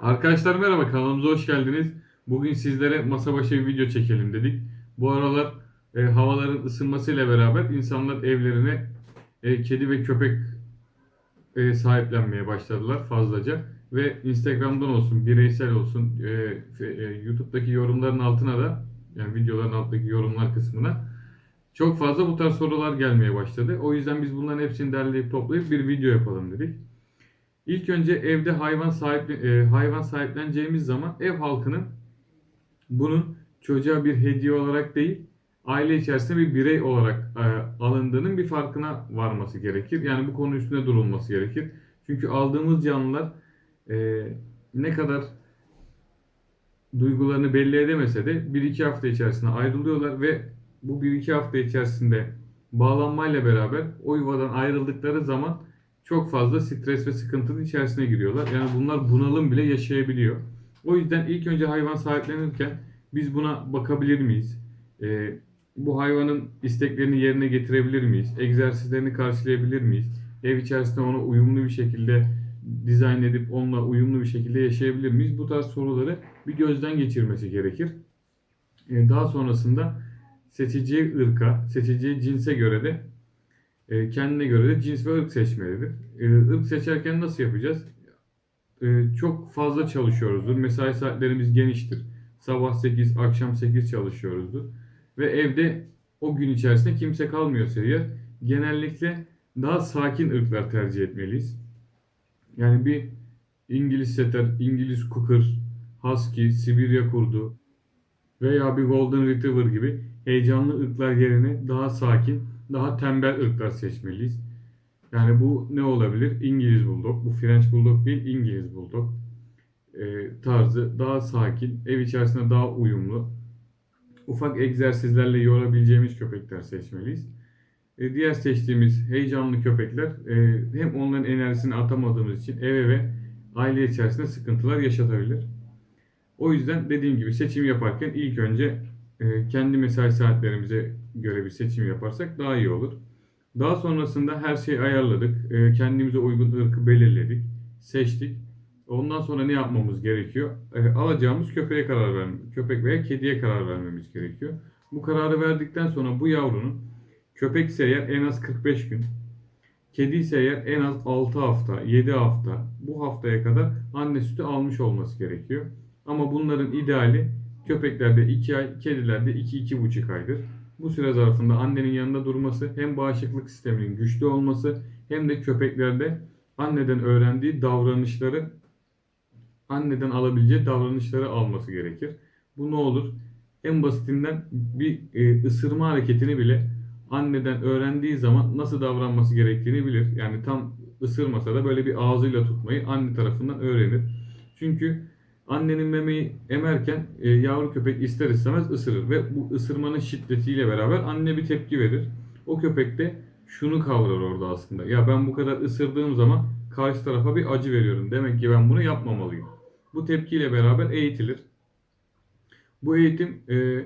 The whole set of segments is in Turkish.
Arkadaşlar merhaba kanalımıza hoş geldiniz. Bugün sizlere masa başı bir video çekelim dedik. Bu aralar e, havaların ısınmasıyla beraber insanlar evlerine e, kedi ve köpek e, sahiplenmeye başladılar fazlaca. Ve Instagram'dan olsun, bireysel olsun, e, e, YouTube'daki yorumların altına da yani videoların altındaki yorumlar kısmına çok fazla bu tarz sorular gelmeye başladı. O yüzden biz bunların hepsini derleyip toplayıp bir video yapalım dedik. İlk önce evde hayvan sahip e, hayvan sahipleneceğimiz zaman ev halkının bunun çocuğa bir hediye olarak değil, aile içerisinde bir birey olarak e, alındığının bir farkına varması gerekir. Yani bu konu üstünde durulması gerekir. Çünkü aldığımız canlılar e, ne kadar duygularını belli edemese de 1-2 hafta içerisinde ayrılıyorlar ve bu 1-2 hafta içerisinde bağlanmayla beraber o yuvadan ayrıldıkları zaman çok fazla stres ve sıkıntının içerisine giriyorlar. Yani bunlar bunalım bile yaşayabiliyor. O yüzden ilk önce hayvan sahiplenirken biz buna bakabilir miyiz? Ee, bu hayvanın isteklerini yerine getirebilir miyiz? Egzersizlerini karşılayabilir miyiz? Ev içerisinde ona uyumlu bir şekilde dizayn edip onunla uyumlu bir şekilde yaşayabilir miyiz? Bu tarz soruları bir gözden geçirmesi gerekir. Ee, daha sonrasında seçeceği ırka, seçeceği cinse göre de e, kendine göre de cins ve ırk seçmelidir. E, ırk seçerken nasıl yapacağız? E, çok fazla çalışıyoruzdur. Mesai saatlerimiz geniştir. Sabah 8, akşam 8 çalışıyoruzdur. Ve evde o gün içerisinde kimse kalmıyorsa eğer genellikle daha sakin ırklar tercih etmeliyiz. Yani bir İngiliz setter, İngiliz Cocker, Husky, Sibirya kurdu veya bir Golden Retriever gibi heyecanlı ırklar yerine daha sakin, daha tembel ırklar seçmeliyiz. Yani bu ne olabilir? İngiliz Bulldog. Bu French Bulldog değil, İngiliz Bulldog e, tarzı. Daha sakin, ev içerisinde daha uyumlu. Ufak egzersizlerle yorabileceğimiz köpekler seçmeliyiz. E, diğer seçtiğimiz heyecanlı köpekler e, hem onların enerjisini atamadığımız için eve ve aile içerisinde sıkıntılar yaşatabilir. O yüzden dediğim gibi seçim yaparken ilk önce kendi mesai saatlerimize göre bir seçim yaparsak daha iyi olur. Daha sonrasında her şeyi ayarladık. E, kendimize uygun ırkı belirledik. Seçtik. Ondan sonra ne yapmamız gerekiyor? E, alacağımız köpeğe karar verme, köpek veya kediye karar vermemiz gerekiyor. Bu kararı verdikten sonra bu yavrunun köpekse eğer en az 45 gün, kedi ise eğer en az 6 hafta, 7 hafta bu haftaya kadar anne sütü almış olması gerekiyor. Ama bunların ideali köpeklerde 2 ay, kedilerde 2-2,5 aydır. Bu süre zarfında annenin yanında durması hem bağışıklık sisteminin güçlü olması hem de köpeklerde anneden öğrendiği davranışları anneden alabileceği davranışları alması gerekir. Bu ne olur? En basitinden bir e, ısırma hareketini bile anneden öğrendiği zaman nasıl davranması gerektiğini bilir. Yani tam ısırmasa da böyle bir ağzıyla tutmayı anne tarafından öğrenir. Çünkü annenin memeyi emerken e, yavru köpek ister istemez ısırır ve bu ısırmanın şiddetiyle beraber anne bir tepki verir. O köpek de şunu kavrar orada aslında. Ya ben bu kadar ısırdığım zaman karşı tarafa bir acı veriyorum. Demek ki ben bunu yapmamalıyım. Bu tepkiyle beraber eğitilir. Bu eğitim e,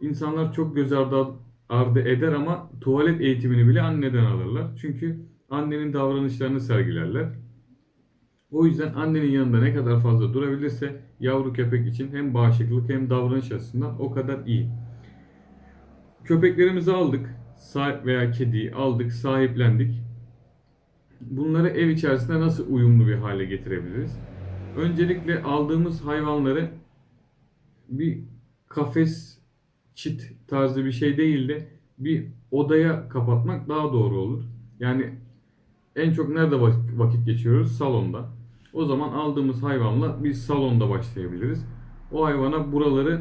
insanlar çok göz ardı, ardı eder ama tuvalet eğitimini bile anneden alırlar. Çünkü annenin davranışlarını sergilerler. O yüzden annenin yanında ne kadar fazla durabilirse yavru köpek için hem bağışıklık hem davranış açısından o kadar iyi. Köpeklerimizi aldık sahip veya kediyi aldık, sahiplendik. Bunları ev içerisinde nasıl uyumlu bir hale getirebiliriz? Öncelikle aldığımız hayvanları bir kafes çit tarzı bir şey değil de bir odaya kapatmak daha doğru olur. Yani en çok nerede vak- vakit geçiriyoruz? Salonda. O zaman aldığımız hayvanla bir salonda başlayabiliriz. O hayvana buraları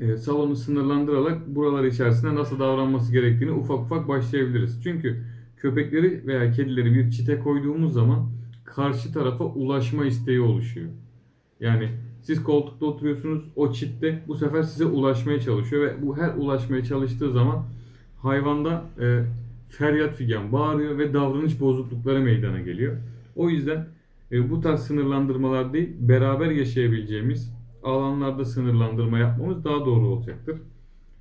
e, salonu sınırlandırarak buralar içerisinde nasıl davranması gerektiğini ufak ufak başlayabiliriz. Çünkü köpekleri veya kedileri bir çite koyduğumuz zaman karşı tarafa ulaşma isteği oluşuyor. Yani siz koltukta oturuyorsunuz, o çitte bu sefer size ulaşmaya çalışıyor ve bu her ulaşmaya çalıştığı zaman hayvanda e, feryat figan bağırıyor ve davranış bozuklukları meydana geliyor. O yüzden e, bu tarz sınırlandırmalar değil, beraber yaşayabileceğimiz alanlarda sınırlandırma yapmamız daha doğru olacaktır.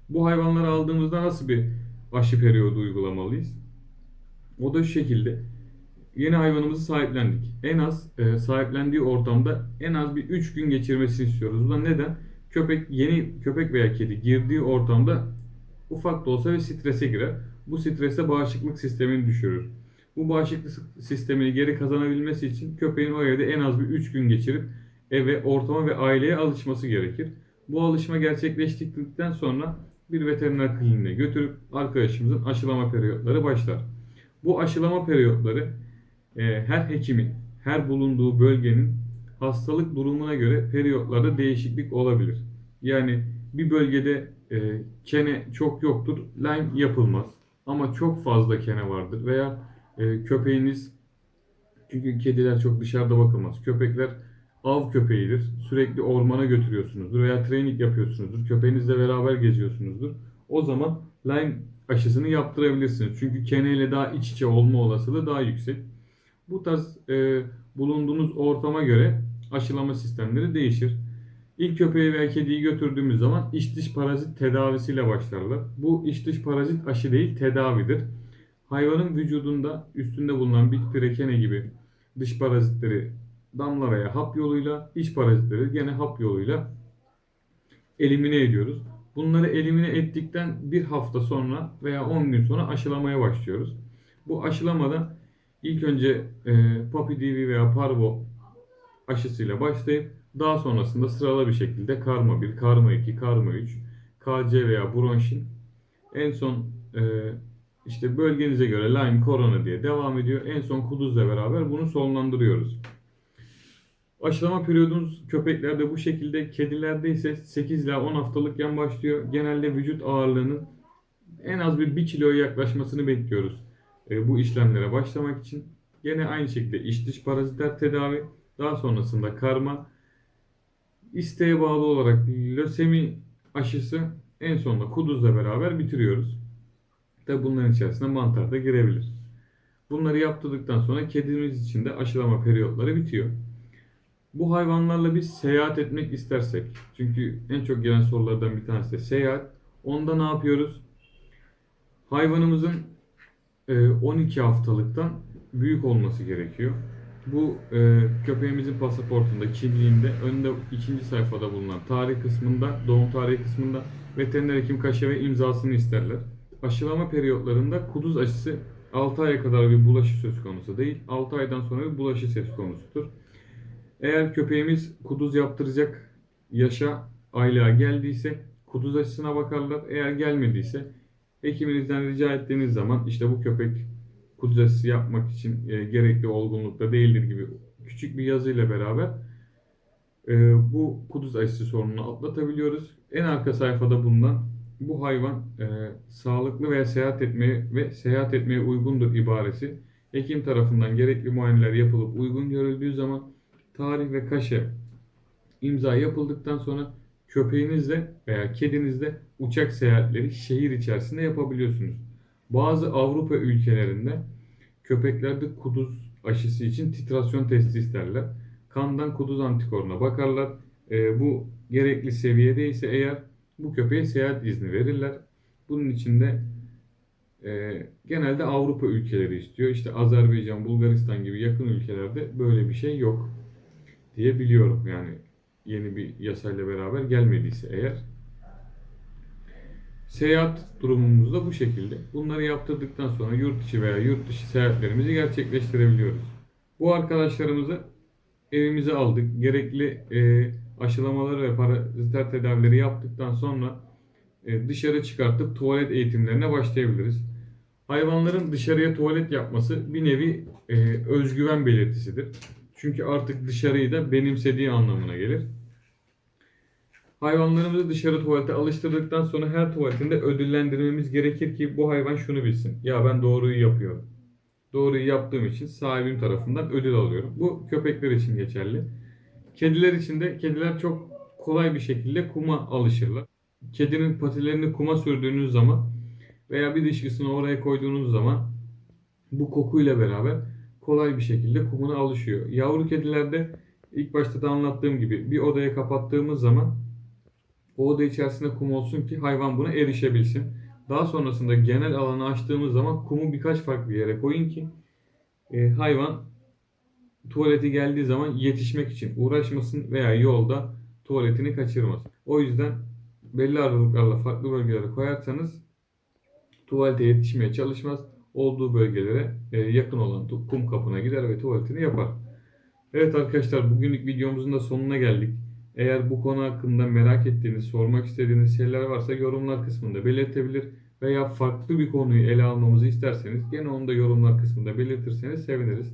Bu hayvanları aldığımızda nasıl bir aşı periyodu uygulamalıyız? O da şu şekilde. yeni hayvanımızı sahiplendik. En az e, sahiplendiği ortamda en az bir 3 gün geçirmesini istiyoruz. Bu da neden? Köpek yeni köpek veya kedi girdiği ortamda ufak da olsa bir strese girer. Bu strese bağışıklık sistemini düşürür. Bu bağışıklık sistemini geri kazanabilmesi için köpeğin o evde en az bir 3 gün geçirip eve, ortama ve aileye alışması gerekir. Bu alışma gerçekleştikten sonra bir veteriner kliniğine götürüp arkadaşımızın aşılama periyotları başlar. Bu aşılama periyotları e, her hekimin, her bulunduğu bölgenin hastalık durumuna göre periyotlarda değişiklik olabilir. Yani bir bölgede e, kene çok yoktur, Lyme yapılmaz. Ama çok fazla kene vardır veya e, köpeğiniz çünkü kediler çok dışarıda bakılmaz. Köpekler av köpeğidir. Sürekli ormana götürüyorsunuzdur veya training yapıyorsunuzdur. Köpeğinizle beraber geziyorsunuzdur. O zaman Lyme aşısını yaptırabilirsiniz. Çünkü keneyle daha iç içe olma olasılığı daha yüksek. Bu tarz e, bulunduğunuz ortama göre aşılama sistemleri değişir. İlk köpeği veya kediyi götürdüğümüz zaman iç dış parazit tedavisiyle başlarlar. Bu iç dış parazit aşı değil tedavidir. Hayvanın vücudunda üstünde bulunan bit pirekene gibi dış parazitleri damla veya hap yoluyla, iç parazitleri gene hap yoluyla elimine ediyoruz. Bunları elimine ettikten bir hafta sonra veya 10 gün sonra aşılamaya başlıyoruz. Bu aşılamada ilk önce e, Papi veya Parvo aşısıyla başlayıp daha sonrasında sıralı bir şekilde Karma 1, Karma 2, Karma 3, KC veya Bronşin en son e, işte bölgenize göre Lyme, Corona diye devam ediyor. En son Kuduz'la beraber bunu sonlandırıyoruz. Aşılama periyodumuz köpeklerde bu şekilde, kedilerde ise 8 ila 10 haftalıkken başlıyor. Genelde vücut ağırlığının en az bir 1 kiloya yaklaşmasını bekliyoruz e, bu işlemlere başlamak için. Gene aynı şekilde iç dış parazitler tedavi, daha sonrasında karma, isteğe bağlı olarak lösemi aşısı en sonunda kuduzla beraber bitiriyoruz. Tabi bunların içerisinde mantar da girebilir. Bunları yaptırdıktan sonra kedimiz için de aşılama periyotları bitiyor. Bu hayvanlarla biz seyahat etmek istersek, çünkü en çok gelen sorulardan bir tanesi de seyahat. Onda ne yapıyoruz? Hayvanımızın e, 12 haftalıktan büyük olması gerekiyor. Bu e, köpeğimizin pasaportunda, kimliğinde, önünde ikinci sayfada bulunan tarih kısmında, doğum tarihi kısmında veteriner hekim kaşe ve imzasını isterler. Aşılama periyotlarında kuduz aşısı 6 aya kadar bir bulaşı söz konusu değil, 6 aydan sonra bir bulaşı söz konusudur. Eğer köpeğimiz kuduz yaptıracak yaşa aylığa geldiyse kuduz aşısına bakarlar. Eğer gelmediyse hekiminizden rica ettiğiniz zaman işte bu köpek kuduz aşısı yapmak için e, gerekli olgunlukta değildir gibi küçük bir yazıyla beraber e, bu kuduz aşısı sorununu atlatabiliyoruz. En arka sayfada bulunan bu hayvan e, sağlıklı veya seyahat etmeye ve seyahat etmeye uygundur ibaresi hekim tarafından gerekli muayeneler yapılıp uygun görüldüğü zaman tarih ve kaşe imza yapıldıktan sonra köpeğinizle veya kedinizle uçak seyahatleri şehir içerisinde yapabiliyorsunuz. Bazı Avrupa ülkelerinde köpeklerde kuduz aşısı için titrasyon testi isterler. Kandan kuduz antikoruna bakarlar. E, bu gerekli seviyedeyse eğer bu köpeğe seyahat izni verirler. Bunun için de e, genelde Avrupa ülkeleri istiyor. İşte Azerbaycan, Bulgaristan gibi yakın ülkelerde böyle bir şey yok diye biliyorum. Yani yeni bir yasayla beraber gelmediyse eğer. Seyahat durumumuz da bu şekilde. Bunları yaptırdıktan sonra yurt içi veya yurt dışı seyahatlerimizi gerçekleştirebiliyoruz. Bu arkadaşlarımızı evimize aldık. Gerekli e, aşılamaları ve paraziter tedavileri yaptıktan sonra e, dışarı çıkartıp tuvalet eğitimlerine başlayabiliriz. Hayvanların dışarıya tuvalet yapması bir nevi e, özgüven belirtisidir. Çünkü artık dışarıyı da benimsediği anlamına gelir. Hayvanlarımızı dışarı tuvalete alıştırdıktan sonra her tuvaletinde ödüllendirmemiz gerekir ki bu hayvan şunu bilsin. Ya ben doğruyu yapıyorum. Doğruyu yaptığım için sahibim tarafından ödül alıyorum. Bu köpekler için geçerli. Kediler için de kediler çok kolay bir şekilde kuma alışırlar. Kedinin patilerini kuma sürdüğünüz zaman veya bir dışkısını oraya koyduğunuz zaman bu kokuyla beraber kolay bir şekilde kumuna alışıyor. Yavru kedilerde ilk başta da anlattığım gibi bir odaya kapattığımız zaman o oda içerisinde kum olsun ki hayvan buna erişebilsin. Daha sonrasında genel alanı açtığımız zaman kumu birkaç farklı yere koyun ki e, hayvan tuvaleti geldiği zaman yetişmek için uğraşmasın veya yolda tuvaletini kaçırmasın. O yüzden belli aralıklarla farklı bölgelere koyarsanız tuvalete yetişmeye çalışmaz. Olduğu bölgelere e, yakın olan kum kapına gider ve tuvaletini yapar. Evet arkadaşlar bugünlük videomuzun da sonuna geldik. Eğer bu konu hakkında merak ettiğiniz, sormak istediğiniz şeyler varsa yorumlar kısmında belirtebilir veya farklı bir konuyu ele almamızı isterseniz gene onu da yorumlar kısmında belirtirseniz seviniriz.